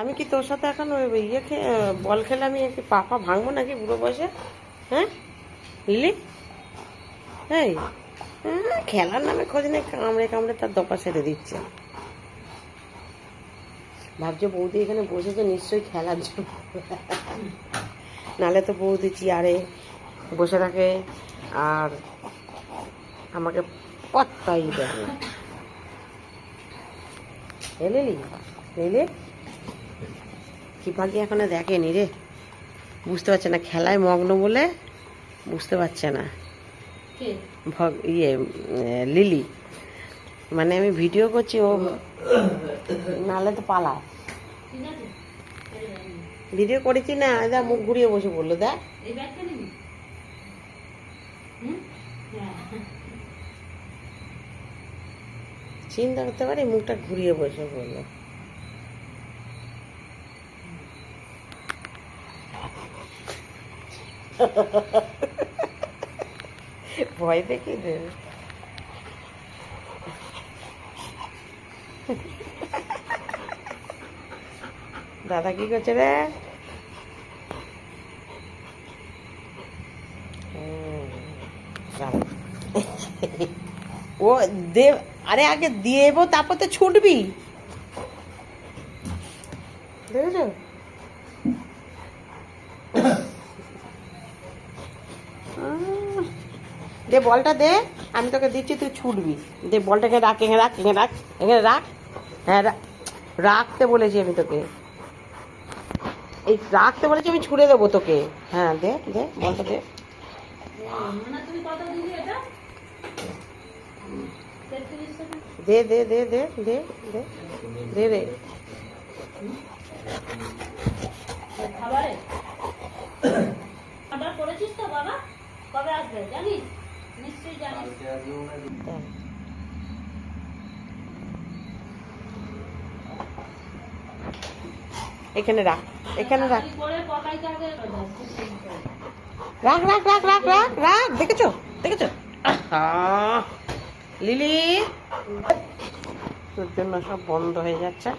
আমি কি তোর সাথে এখন ইয়ে বল খেলে আমি কি পাপা ভাঙবো নাকি বুড়ো বয়সে? হ্যাঁ? এই হ্যাঁ, খেলার নামে খোঁজ নেই কামড়ে কামড়ে তার দপা সেরে দিচ্ছে। ভাবছে বৌদি এখানে বসেছে নিশ্চয়ই খেলার জন্য। নালে তো বৌদি চেয়ারে বসে থাকে আর আমাকে পত্তাই দেয় না। এ লিলি? লিলি? কি পাখি এখনও দেখেনি রে? বুঝতে পারছে না খেলায় মগ্ন বলে বুঝতে পারছে না। ভগ ইয়ে লিলি। মানে আমি ভিডিও করছি ও নালে তো পালা ভিডিও করেছি না যা মুখ ঘুরিয়ে বসে বলল দেখ। চিন্তা করতে পারি মুখটা ঘুরিয়ে বসে বলল ভয় দেখি রে দাদা কি করছে রে? ও দে, আরে আগে দেবো, তারপর তো ছুটবি। দেখেছ? দে বলটা দে আমি তোকে দিচ্ছি তুই ছুটবি। দে বলটাকে রাখ এখানে রাখ এখানে রাখ এখানে রাখ। হ্যাঁ রাখতে বলেছি আমি তোকে। এই রাখতে বলেছি আমি ছুড়ে দেবো তোকে। হ্যাঁ দে দে বলটা দে। দে দে দে দে দে দে দে রে খাবারে? কবে আসবে জানিস? নিশ্চয়ই জানিস। এখানে রাখ এখানে রাখ। রাখ রাখ রাখ রাখ রাখ রাখ। দেখেছ? দেখেছ? আহা, লিলি। তোর জন্য সব বন্ধ হয়ে যাচ্ছে।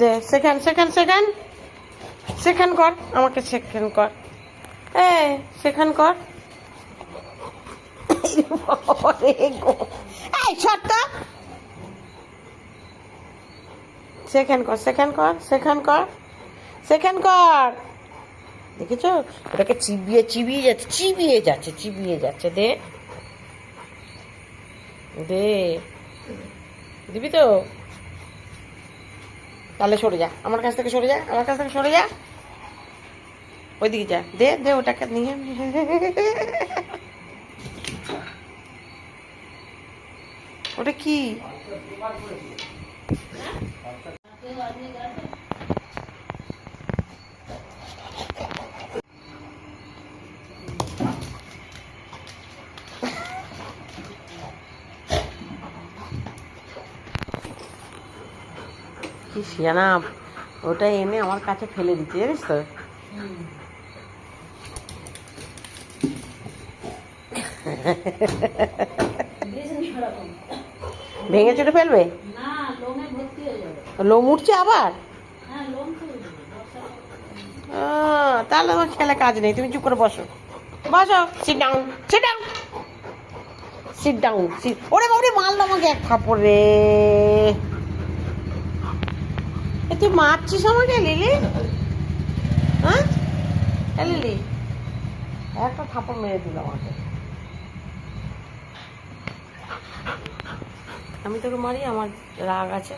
দে সেকেন্ড সেকেন্ড সেকেন্ড সেকেন্ড কর আমাকে সেখান কর। এই সেকেন্ড কর। কর সেকেন্ড কর কর। দেখেছ? ওটাকে চিবিয়ে চিবিয়ে যাচ্ছে চিবিয়ে যাচ্ছে চিবিয়ে যাচ্ছে দে। দে। দিবি তো? তাহলে সরে যা। আমার কাছ থেকে সরে যা আমার কাছ থেকে সরে যা। ওইদিকে যা, দে দে ওটাকে নিয়ে। ওটা কি? শিয়ানা ওটা এনে আমার কাছে ফেলে দিচ্ছে, জানিস তো? ভেঙে চুটে ফেলবে? লোমে হয়ে উঠছে আবার? হ্যাঁ তাহলে আমার খেলে কাজ নেই, তুমি চুপ করে বসো। বসো sit down sit down sit down sit ওরে বাবরে মারলো আমাকে এক থাপড় এ, তুই মারছিস আমাকে, লিলি? হ্যাঁ? এ লিলি? একটা থাপড় মেরে দিল আমাকে। আমি তোকে মারি আমার রাগ আছে।